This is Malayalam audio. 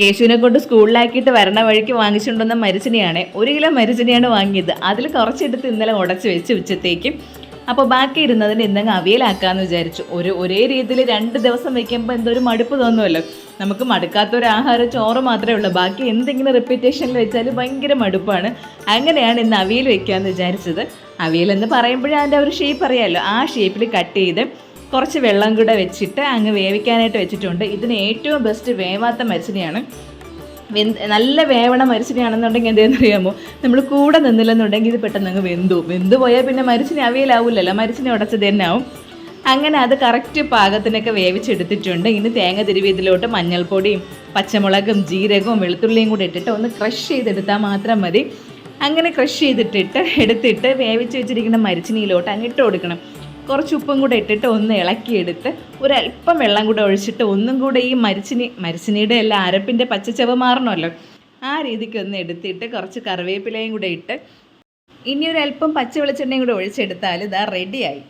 കേശുവിനെ കൊണ്ട് സ്കൂളിലാക്കിയിട്ട് വരണ വഴിക്ക് വാങ്ങിച്ചുകൊണ്ടുവന്ന മരിച്ചിനെയാണ്. ഒരു കിലോ മരിച്ചിനെയാണ് വാങ്ങിയത്. അതിൽ കുറച്ചെടുത്ത് ഇന്നലെ ഉടച്ച് വെച്ച് ഉച്ചത്തേക്ക്. അപ്പോൾ ബാക്കി ഇരുന്നതിന് ഇന്നങ്ങ് അവിയലാക്കാമെന്ന് വിചാരിച്ചു. ഒരു ഒരേ രീതിയിൽ രണ്ട് ദിവസം വെക്കുമ്പോൾ എന്തോ ഒരു മടുപ്പ് തോന്നുമല്ലോ. നമുക്ക് മടുക്കാത്ത ഒരു ആഹാരം ചോറ് മാത്രമേ ഉള്ളൂ. ബാക്കി എന്തെങ്കിലും റിപ്പീറ്റേഷനിൽ വെച്ചാൽ ഭയങ്കര മടുപ്പാണ്. അങ്ങനെയാണ് ഇന്ന് അവിയൽ വെക്കാമെന്ന് വിചാരിച്ചത്. അവിയൽ എന്ന് പറയുമ്പോഴേ അതിന്റെ ഒരു ഷേപ്പ് അറിയാമല്ലോ ആ ഷേപ്പിൽ കട്ട് ചെയ്ത് കുറച്ച് വെള്ളം കൂടെ വെച്ചിട്ട് അങ്ങ് വേവിക്കാനായിട്ട് വെച്ചിട്ടുണ്ട്. ഇതിന് ഏറ്റവും ബെസ്റ്റ് വേവാത്ത മരിച്ചിനെയാണ്. വെന്ത് നല്ല വേവണ മരിച്ചിനെയാണെന്നുണ്ടെങ്കിൽ എന്തെന്നറിയാമോ? നമ്മൾ കൂടെ നിന്നില്ലെന്നുണ്ടെങ്കിൽ ഇത് പെട്ടെന്ന് അങ്ങ് വെന്തു. വെന്തു പോയാൽ പിന്നെ മരിച്ചിനെ അവയിലാവില്ലല്ലോ മരിച്ചിനെ ഉടച്ചത് തന്നെ ആവും അങ്ങനെ അത് കറക്റ്റ് പാകത്തിനൊക്കെ വേവിച്ചെടുത്തിട്ടുണ്ട്. ഇനി തേങ്ങ തിരുവി ഇതിലോട്ട് മഞ്ഞൾപ്പൊടിയും പച്ചമുളകും ജീരകവും വെളുത്തുള്ളിയും കൂടി ഇട്ടിട്ട് ഒന്ന് ക്രഷ് ചെയ്തെടുത്താൽ മാത്രം മതി. അങ്ങനെ ക്രഷ് ചെയ്തിട്ടിട്ട് എടുത്തിട്ട് വേവിച്ച് വെച്ചിരിക്കുന്ന മരിച്ചിനിയിലോട്ട് അങ്ങിട്ട് കൊടുക്കണം. കുറച്ച് ഉപ്പും കൂടെ ഇട്ടിട്ട് ഒന്ന് ഇളക്കിയെടുത്ത് ഒരല്പം വെള്ളം കൂടെ ഒഴിച്ചിട്ട് ഒന്നും കൂടെ ഈ മരിച്ചിനി മരിച്ചിനിയുടെ എല്ലാം അരപ്പിന്റെ പച്ചച്ചവ് മാറണമല്ലോ. ആ രീതിക്ക് ഒന്ന് എടുത്തിട്ട് കുറച്ച് കറിവേപ്പിലയും കൂടെ ഇട്ട് ഇനി ഒരല്പം പച്ച വെളിച്ചെണ്ണയും കൂടെ ഒഴിച്ചെടുത്താൽ ഇതാ റെഡിയായി